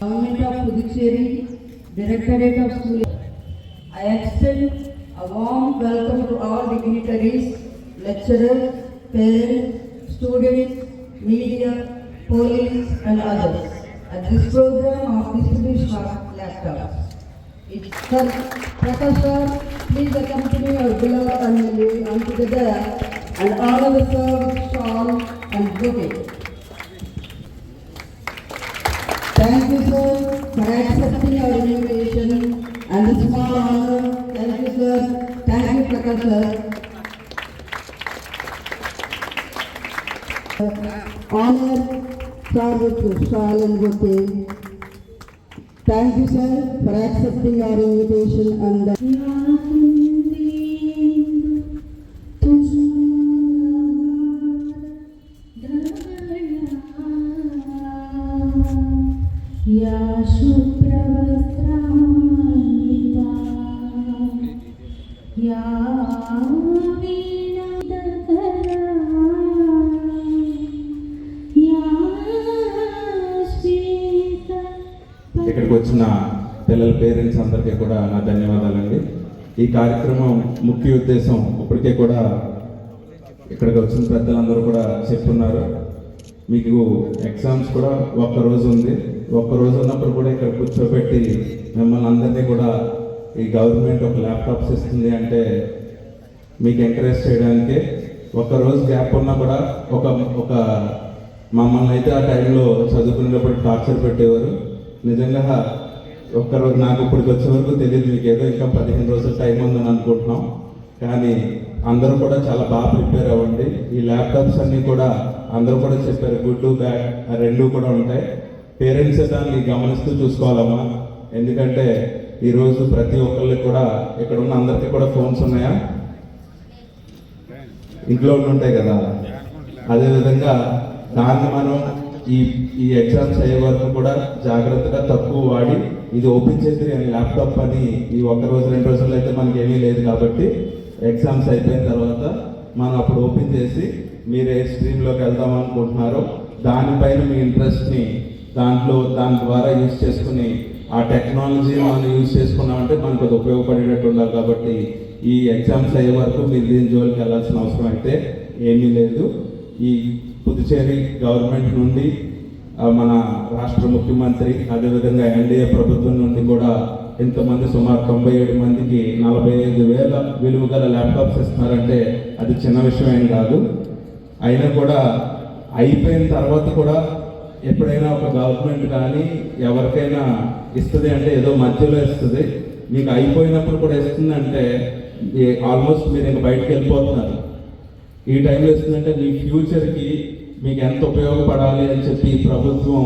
of Puducherry, Directorate of School. I extend a warm welcome to all dignitaries, lecturers, parents, students, media, police and others at this program of distribution of laptops. It- Sir, Professor, please accompany our beloved family and together and honor the service shawl and bouquet. Thank you, sir, for accepting our invitation and the small honor. Thank you, sir. Thank you, Prakash, sir. Honor, with shawl and. Thank you, sir, for accepting our invitation and the शुभ्रवस्त्रान्विता या वीणादकरा या श्वेत ఇక్కడికి వచ్చిన పిల్లల parents అందరికీ కూడా నా ధన్యవాదాలండి ఈ కార్యక్రమం ముఖ్య ఉద్దేశం ఇప్పటికే కూడా ఇక్కడికి వచ్చిన పెద్దలందరూ కూడా చెప్తున్నారు మీకు ఎగ్జామ్స్ కూడా ఒక్క రోజు ఉంది ఒక్క రోజు ఉన్నప్పుడు కూడా ఇక్కడ కూర్చోబెట్టి మిమ్మల్ని అందరినీ కూడా ఈ గవర్నమెంట్ ఒక ల్యాప్టాప్స్ ఇస్తుంది అంటే మీకు ఎంకరేజ్ చేయడానికి ఒక రోజు గ్యాప్ ఉన్నా కూడా ఒక ఒక మమ్మల్ని అయితే ఆ టైంలో చదువుకునేటప్పుడు టార్చర్ పెట్టేవారు. నిజంగా ఒక్కరోజు నాకు ఇప్పటికి వచ్చే వరకు తెలియదు మీకు ఏదో ఇంకా పదిహేను రోజులు టైం ఉందని అనుకుంటున్నాం. కానీ అందరూ కూడా చాలా బాగా ప్రిపేర్ అవ్వండి. ఈ ల్యాప్టాప్స్ అన్నీ కూడా అందరూ కూడా చెప్పారు గుడ్ బ్యాడ్ రెండు కూడా ఉంటాయి. పేరెంట్స్ దాన్ని గమనిస్తూ చూసుకోవాలమ్మా. ఎందుకంటే ఈరోజు ప్రతి ఒక్కరికి కూడా ఇక్కడ ఉన్న అందరికీ కూడా ఫోన్స్ ఉన్నాయా? ఇంట్లో ఉంటాయి కదా. అదేవిధంగా దాన్ని మనం ఈ ఈ ఎగ్జామ్స్ అయ్యే వరకు కూడా జాగ్రత్తగా తక్కువ వాడి ఇది ఓపెన్ చేసి ల్యాప్టాప్ అని ఈ ఒక్క రోజు రెండు రోజుల్లో అయితే మనకి ఏమీ లేదు కాబట్టి ఎగ్జామ్స్ అయిపోయిన తర్వాత మనం అప్పుడు ఓపెన్ చేసి మీరు ఏ స్ట్రీమ్లోకి వెళ్దాం అనుకుంటున్నారో దానిపైన మీ ఇంట్రెస్ట్ని దాంట్లో దాని ద్వారా యూజ్ చేసుకుని ఆ టెక్నాలజీ మనం యూజ్ చేసుకున్నామంటే మనకు అది ఉపయోగపడేటట్టు ఉండాలి కాబట్టి ఈ ఎగ్జామ్స్ అయ్యే వరకు మీరు దీని జోలికి వెళ్ళాల్సిన అవసరం అయితే ఏమీ లేదు. ఈ పుదుచేరి గవర్నమెంట్ నుండి మన రాష్ట్ర ముఖ్యమంత్రి అదేవిధంగా ఎన్డీఏ ప్రభుత్వం నుండి కూడా ఇంతమంది సుమారు తొంభై ఏడు మందికి నలభై ఐదు వేల విలువ గల ల్యాప్టాప్స్ ఇస్తున్నారంటే అది చిన్న విషయం ఏం కాదు. అయినా కూడా అయిపోయిన తర్వాత కూడా ఎప్పుడైనా ఒక గవర్నమెంట్ కానీ ఎవరికైనా ఇస్తుంది అంటే ఏదో మధ్యలో ఇస్తుంది. మీకు అయిపోయినప్పుడు కూడా ఇస్తుందంటే ఆల్మోస్ట్ మీరు ఇంకా బయటకు వెళ్ళిపోతున్నారు. ఈ టైంలో ఇస్తుందంటే మీ ఫ్యూచర్కి మీకు ఎంత ఉపయోగపడాలి అని చెప్పి ఈ ప్రభుత్వం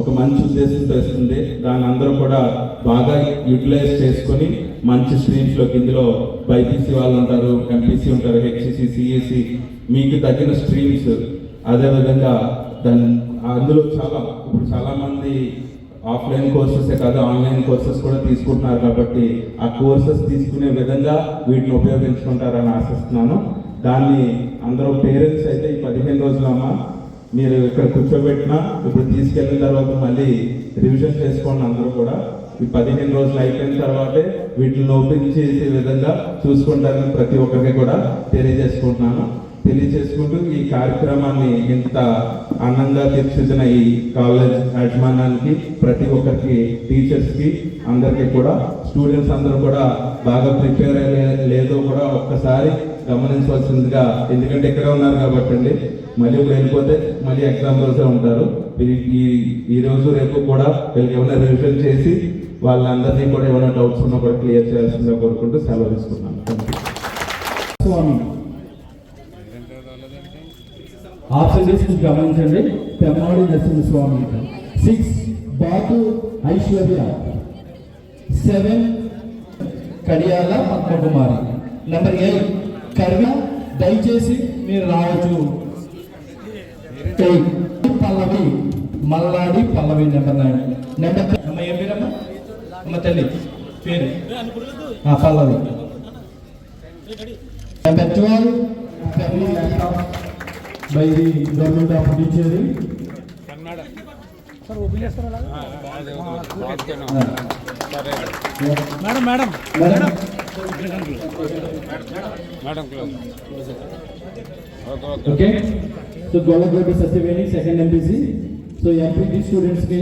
ఒక మంచి ఉద్దేశంతో ఇస్తుంది. దాన్ని అందరూ కూడా బాగా యూటిలైజ్ చేసుకొని మంచి స్ట్రీమ్స్లోకి ఇందులో బైపీసీ వాళ్ళు ఉంటారు ఎంపీసీ ఉంటారు హెచ్సిసి సిఎస్సి మీకు తగిన స్ట్రీమ్స్ అదేవిధంగా దాని అందులో చాలా ఇప్పుడు చాలామంది ఆఫ్లైన్ కోర్సెసే కాదు ఆన్లైన్ కోర్సెస్ కూడా తీసుకుంటున్నారు కాబట్టి ఆ కోర్సెస్ తీసుకునే విధంగా వీటిని ఉపయోగించుకుంటారని ఆశిస్తున్నాను. దాన్ని అందరూ పేరెంట్స్ అయితే ఈ పదిహేను రోజులమ్మా మీరు ఇక్కడ కూర్చోబెట్టినా ఇప్పుడు తీసుకెళ్ళిన తర్వాత మళ్ళీ రివిజన్ చేసుకోండి అందరూ కూడా. ఈ పదిహేను రోజులు అయిపోయిన తర్వాతే వీటిని ఓపెన్ చేసే విధంగా చూసుకుంటారని ప్రతి ఒక్కరికి కూడా తెలియజేసుకుంటున్నాను. తెలియజేసుకుంటూ ఈ కార్యక్రమాన్ని ఇంత ఆనందంగా తీర్చిదిన ఈ కాలేజ్ యాజమాన్యానికి ప్రతి ఒక్కరికి టీచర్స్కి అందరికీ కూడా స్టూడెంట్స్ అందరూ కూడా బాగా ప్రిపేర్ అయ్యే లేదో కూడా ఒక్కసారి గమనించవలసిందిగా ఎందుకంటే ఇక్కడ ఉన్నారు కాబట్టి అండి మళ్ళీ వెళ్ళిపోతే మళ్ళీ ఎగ్జామ్ రోజే ఉంటారు. ఈ ఈ- రోజు రేపు కూడా వీళ్ళకి ఏమైనా రివిజన్ చేసి వాళ్ళందరినీ కూడా ఏమైనా డౌట్స్ ఉన్నా కూడా క్లియర్ చేయాల్సిందిగా కోరుకుంటూ సెలవు తీసుకున్నాను స్వామి ఆప్షన్ గమనించండి. Pemmadi Narasimhaswamy six Bathu Aishwarya. Seven Kadiyala Padmakumari. Number eight Karvi దయచేసి మీరు రావచ్చు. Eight Pallavi Malladi Pallavi number nine. Number అమ్మ ఏం పేరమ్మా? అమ్మ తల్లి. పేరు? Pallavi. Number twelve the government of Puducherry. Madam madam. Madam. Okay. So Golagoti Satyaveni second MPC so MPT స్టూడెంట్స్కి